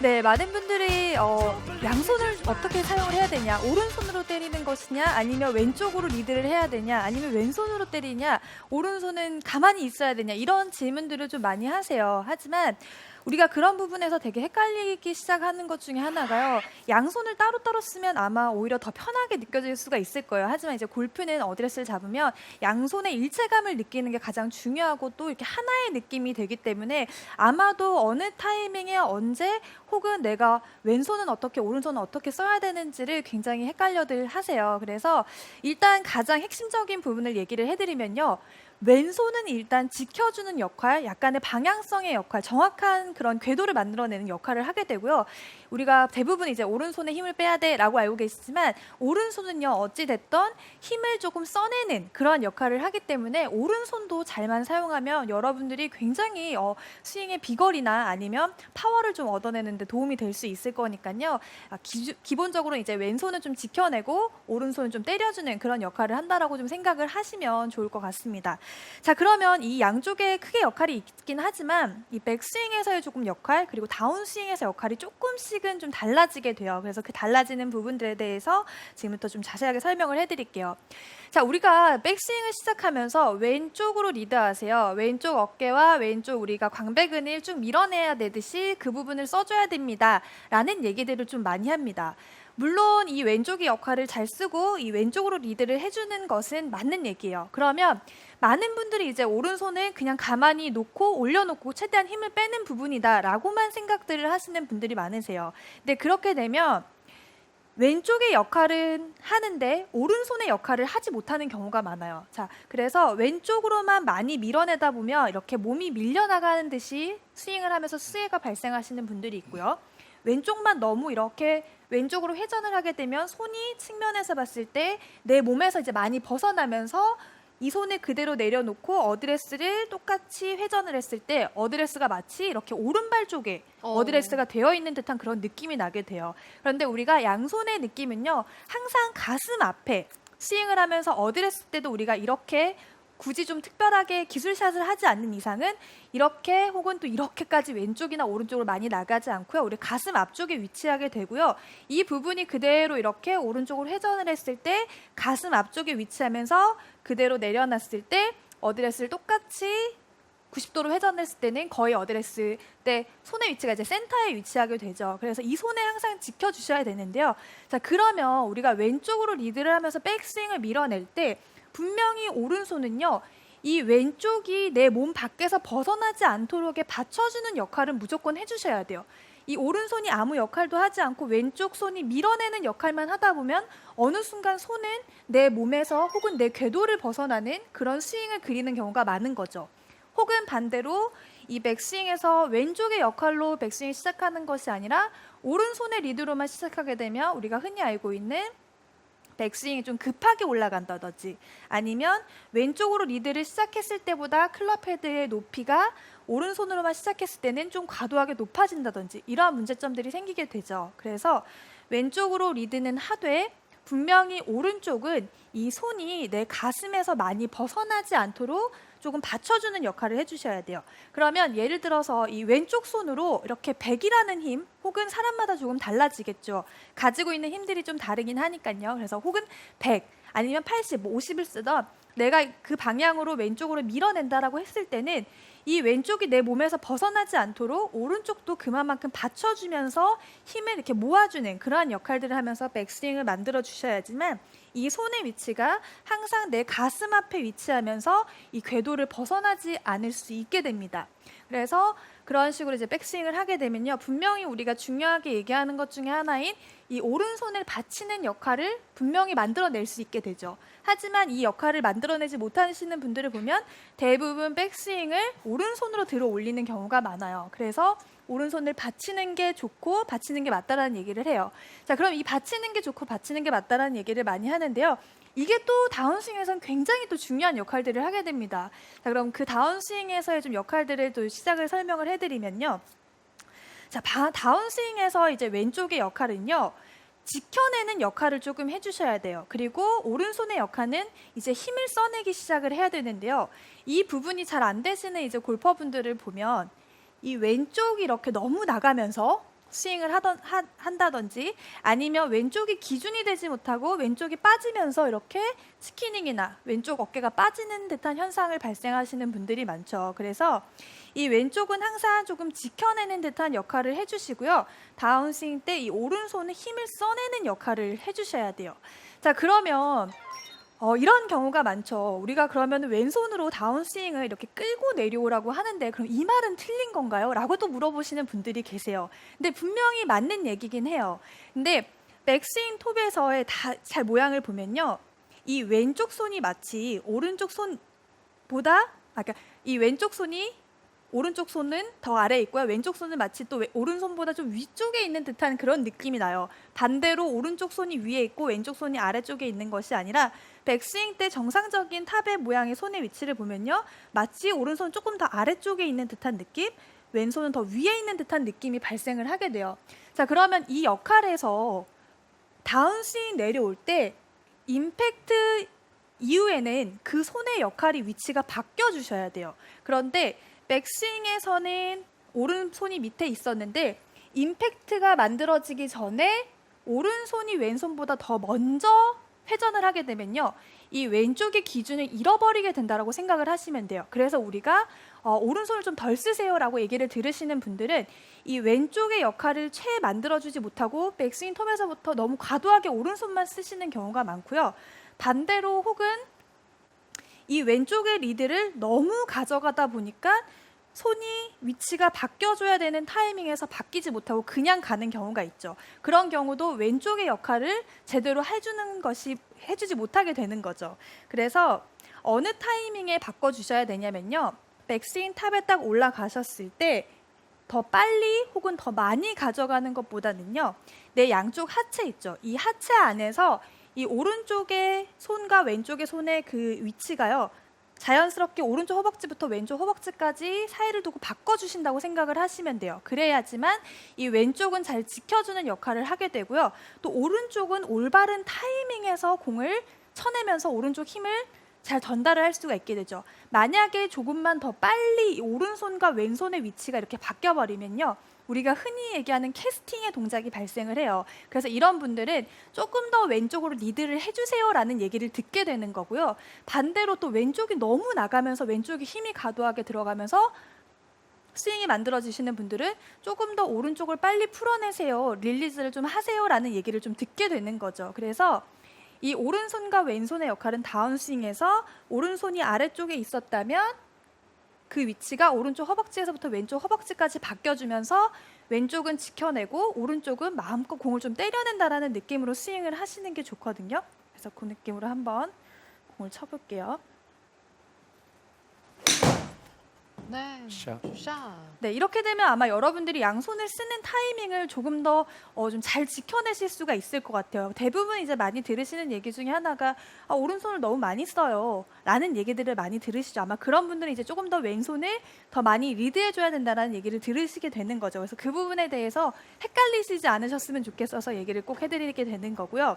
네, 많은 분들이 어, 양손을 어떻게 사용을 해야 되냐, 오른손으로 때리는 것이냐, 아니면 왼쪽으로 리드를 해야 되냐, 아니면 왼손으로 때리냐, 오른손은 가만히 있어야 되냐, 이런 질문들을 좀 많이 하세요. 하지만 우리가 그런 부분에서 되게 헷갈리기 시작하는 것 중에 하나가요. 양손을 따로따로 쓰면 아마 오히려 더 편하게 느껴질 수가 있을 거예요. 하지만 이제 골프는 어드레스를 잡으면 양손의 일체감을 느끼는 게 가장 중요하고 또 이렇게 하나의 느낌이 되기 때문에 아마도 어느 타이밍에 언제 혹은 내가 왼손은 어떻게 오른손은 어떻게 써야 되는지를 굉장히 헷갈려들 하세요. 그래서 일단 가장 핵심적인 부분을 얘기를 해드리면요. 왼손은 일단 지켜주는 역할, 약간의 방향성의 역할, 정확한 그런 궤도를 만들어내는 역할을 하게 되고요. 우리가 대부분 이제 오른손에 힘을 빼야 돼라고 알고 계시지만 오른손은요 어찌 됐던 힘을 조금 써내는 그런 역할을 하기 때문에 오른손도 잘만 사용하면 여러분들이 굉장히 어, 스윙의 비거리나 아니면 파워를 좀 얻어내는데 도움이 될 수 있을 거니까요. 아, 기, 기본적으로 이제 왼손은 좀 지켜내고 오른손은 좀 때려주는 그런 역할을 한다라고 좀 생각을 하시면 좋을 것 같습니다. 자 그러면 이 양쪽에 크게 역할이 있긴 하지만 이 백스윙에서의 조금 역할 그리고 다운스윙에서 역할이 조금씩 은 좀 달라지게 돼요. 그래서 그 달라지는 부분들에 대해서 지금부터 좀 자세하게 설명을 해드릴게요. 자 우리가 백스윙을 시작하면서 왼쪽으로 리드하세요. 왼쪽 어깨와 왼쪽 우리가 광배근을 쭉 밀어내야 되듯이 그 부분을 써줘야 됩니다.라는 얘기들을 좀 많이 합니다. 물론 이 왼쪽의 역할을 잘 쓰고 이 왼쪽으로 리드를 해주는 것은 맞는 얘기예요. 그러면 많은 분들이 이제 오른손을 그냥 가만히 놓고 올려놓고 최대한 힘을 빼는 부분이다라고만 생각들을 하시는 분들이 많으세요. 근데 그렇게 되면 왼쪽의 역할은 하는데 오른손의 역할을 하지 못하는 경우가 많아요. 자, 그래서 왼쪽으로만 많이 밀어내다 보면 이렇게 몸이 밀려나가는 듯이 스윙을 하면서 수혜가 발생하시는 분들이 있고요. 왼쪽만 너무 이렇게 왼쪽으로 회전을 하게 되면 손이 측면에서 봤을 때 내 몸에서 이제 많이 벗어나면서 이 손을 그대로 내려놓고 어드레스를 똑같이 회전을 했을 때 어드레스가 마치 이렇게 오른발 쪽에 어. 어. 드레스가 되어 있는 듯한 그런 느낌이 나게 돼요. 그런데 우리가 양손의 느낌은요, 항상 가슴 앞에 스윙을 하면서 어드레스 때도 우리가 이렇게 굳이 좀 특별하게 기술샷을 하지 않는 이상은 이렇게 혹은 또 이렇게까지 왼쪽이나 오른쪽으로 많이 나가지 않고요. 우리 가슴 앞쪽에 위치하게 되고요. 이 부분이 그대로 이렇게 오른쪽으로 회전을 했을 때 가슴 앞쪽에 위치하면서 그대로 내려놨을 때 어드레스를 똑같이 90도로 회전했을 때는 거의 어드레스 때 손의 위치가 이제 센터에 위치하게 되죠. 그래서 이 손에 항상 지켜주셔야 되는데요. 자 그러면 우리가 왼쪽으로 리드를 하면서 백스윙을 밀어낼 때 분명히 오른손은요. 이 왼쪽이 내 몸 밖에서 벗어나지 않도록에 받쳐주는 역할은 무조건 해주셔야 돼요. 이 오른손이 아무 역할도 하지 않고 왼쪽 손이 밀어내는 역할만 하다 보면 어느 순간 손은 내 몸에서 혹은 내 궤도를 벗어나는 그런 스윙을 그리는 경우가 많은 거죠. 혹은 반대로 이 백스윙에서 왼쪽의 역할로 백스윙 시작하는 것이 아니라 오른손의 리드로만 시작하게 되면 우리가 흔히 알고 있는 백스윙이 좀 급하게 올라간다든지 아니면 왼쪽으로 리드를 시작했을 때보다 클럽 헤드의 높이가 오른손으로만 시작했을 때는 좀 과도하게 높아진다든지 이러한 문제점들이 생기게 되죠. 그래서 왼쪽으로 리드는 하되 분명히 오른쪽은 이 손이 내 가슴에서 많이 벗어나지 않도록 조금 받쳐주는 역할을 해주셔야 돼요. 그러면 예를 들어서 이 왼쪽 손으로 이렇게 100이라는 힘 혹은 사람마다 조금 달라지겠죠. 가지고 있는 힘들이 좀 다르긴 하니까요. 그래서 혹은 100 아니면 80, 50을 쓰던 내가 그 방향으로 왼쪽으로 밀어낸다라고 했을 때는 이 왼쪽이 내 몸에서 벗어나지 않도록 오른쪽도 그만큼 받쳐주면서 힘을 이렇게 모아주는 그러한 역할들을 하면서 백스윙을 만들어 주셔야지만 이 손의 위치가 항상 내 가슴 앞에 위치하면서 이 궤도를 벗어나지 않을 수 있게 됩니다. 그래서 그런 식으로 이제 백스윙을 하게 되면요. 분명히 우리가 중요하게 얘기하는 것 중에 하나인 이 오른손을 받치는 역할을 분명히 만들어낼 수 있게 되죠. 하지만 이 역할을 만들어내지 못하시는 분들을 보면 대부분 백스윙을 오른손으로 들어 올리는 경우가 많아요. 그래서 오른손을 받치는 게 좋고 받치는 게 맞다라는 얘기를 해요. 자, 그럼 이 받치는 게 좋고 받치는 게 맞다라는 얘기를 많이 하는데요. 이게 또 다운스윙에서는 굉장히 또 중요한 역할들을 하게 됩니다. 자, 그럼 그 다운스윙에서의 좀 역할들을 또 시작을 설명을 해드리면요. 자, 바- 다운스윙에서 이제 왼쪽의 역할은요. 지켜내는 역할을 조금 해주셔야 돼요. 그리고 오른손의 역할은 이제 힘을 써내기 시작을 해야 되는데요. 이 부분이 잘 안 되시는 이제 골퍼분들을 보면 이 왼쪽이 이렇게 너무 나가면서 스윙을 하던 하, 한다든지 아니면 왼쪽이 기준이 되지 못하고 왼쪽이 빠지면서 이렇게 스키닝이나 왼쪽 어깨가 빠지는 듯한 현상을 발생하시는 분들이 많죠. 그래서 이 왼쪽은 항상 조금 지켜내는 듯한 역할을 해주시고요. 다운스윙 때 이 오른손은 힘을 써내는 역할을 해주셔야 돼요. 자 그러면 어, 이런 경우가 많죠. 우리가 그러면 왼손으로 다운스윙을 이렇게 끌고 내려오라고 하는데 그럼 이 말은 틀린 건가요? 라고 또 물어보시는 분들이 계세요. 근데 분명히 맞는 얘기긴 해요. 근데 백스윙 톱에서의 다, 잘 모양을 보면요. 이 왼쪽 손이 마치 오른쪽 손보다 아, 그러니까 이 왼쪽 손이 오른쪽 손은 더 아래에 있고요. 왼쪽 손은 마치 또 왼- 오른손보다 좀 위쪽에 있는 듯한 그런 느낌이 나요. 반대로 오른쪽 손이 위에 있고 왼쪽 손이 아래쪽에 있는 것이 아니라 백스윙 때 정상적인 탑의 모양의 손의 위치를 보면요. 마치 오른손 조금 더 아래쪽에 있는 듯한 느낌, 왼손은 더 위에 있는 듯한 느낌이 발생을 하게 돼요. 자, 그러면 이 역할에서 다운스윙 내려올 때 임팩트 이후에는 그 손의 역할이 위치가 바뀌어 주셔야 돼요. 그런데 백스윙에서는 오른손이 밑에 있었는데 임팩트가 만들어지기 전에 오른손이 왼손보다 더 먼저 회전을 하게 되면요. 이 왼쪽의 기준을 잃어버리게 된다라고 생각을 하시면 돼요. 그래서 우리가 어, 오른손을 좀 덜 쓰세요라고 얘기를 들으시는 분들은 이 왼쪽의 역할을 채 만들어주지 못하고 백스윙 톱에서부터 너무 과도하게 오른손만 쓰시는 경우가 많고요. 반대로 혹은 이 왼쪽의 리드를 너무 가져가다 보니까 손이 위치가 바뀌어줘야 되는 타이밍에서 바뀌지 못하고 그냥 가는 경우가 있죠. 그런 경우도 왼쪽의 역할을 제대로 해주는 것이 해주지 못하게 되는 거죠. 그래서 어느 타이밍에 바꿔주셔야 되냐면요. 백스윙 탑에 딱 올라가셨을 때 더 빨리 혹은 더 많이 가져가는 것보다는요. 내 양쪽 하체 있죠. 이 하체 안에서 이 오른쪽의 손과 왼쪽의 손의 그 위치가요. 자연스럽게 오른쪽 허벅지부터 왼쪽 허벅지까지 사이를 두고 바꿔주신다고 생각을 하시면 돼요. 그래야지만 이 왼쪽은 잘 지켜주는 역할을 하게 되고요. 또 오른쪽은 올바른 타이밍에서 공을 쳐내면서 오른쪽 힘을 잘 전달을 할 수가 있게 되죠. 만약에 조금만 더 빨리 이 오른손과 왼손의 위치가 이렇게 바뀌어 버리면요. 우리가 흔히 얘기하는 캐스팅의 동작이 발생을 해요. 그래서 이런 분들은 조금 더 왼쪽으로 리드를 해주세요라는 얘기를 듣게 되는 거고요. 반대로 또 왼쪽이 너무 나가면서 왼쪽에 힘이 과도하게 들어가면서 스윙이 만들어지시는 분들은 조금 더 오른쪽을 빨리 풀어내세요. 릴리즈를 좀 하세요라는 얘기를 좀 듣게 되는 거죠. 그래서 이 오른손과 왼손의 역할은 다운스윙에서 오른손이 아래쪽에 있었다면 그 위치가 오른쪽 허벅지에서부터 왼쪽 허벅지까지 바뀌어주면서 왼쪽은 지켜내고 오른쪽은 마음껏 공을 좀 때려낸다라는 느낌으로 스윙을 하시는 게 좋거든요. 그래서 그 느낌으로 한번 공을 쳐볼게요. 네. 샷. 샷. 네, 이렇게 되면 아마 여러분들이 양손을 쓰는 타이밍을 조금 더 좀 잘 지켜내실 수가 있을 것 같아요. 대부분 이제 많이 들으시는 얘기 중에 하나가 아, 오른손을 너무 많이 써요. 라는 얘기들을 많이 들으시죠. 아마 그런 분들은 이제 조금 더 왼손을 더 많이 리드해줘야 된다는 얘기를 들으시게 되는 거죠. 그래서 그 부분에 대해서 헷갈리시지 않으셨으면 좋겠어서 얘기를 꼭 해드리게 되는 거고요.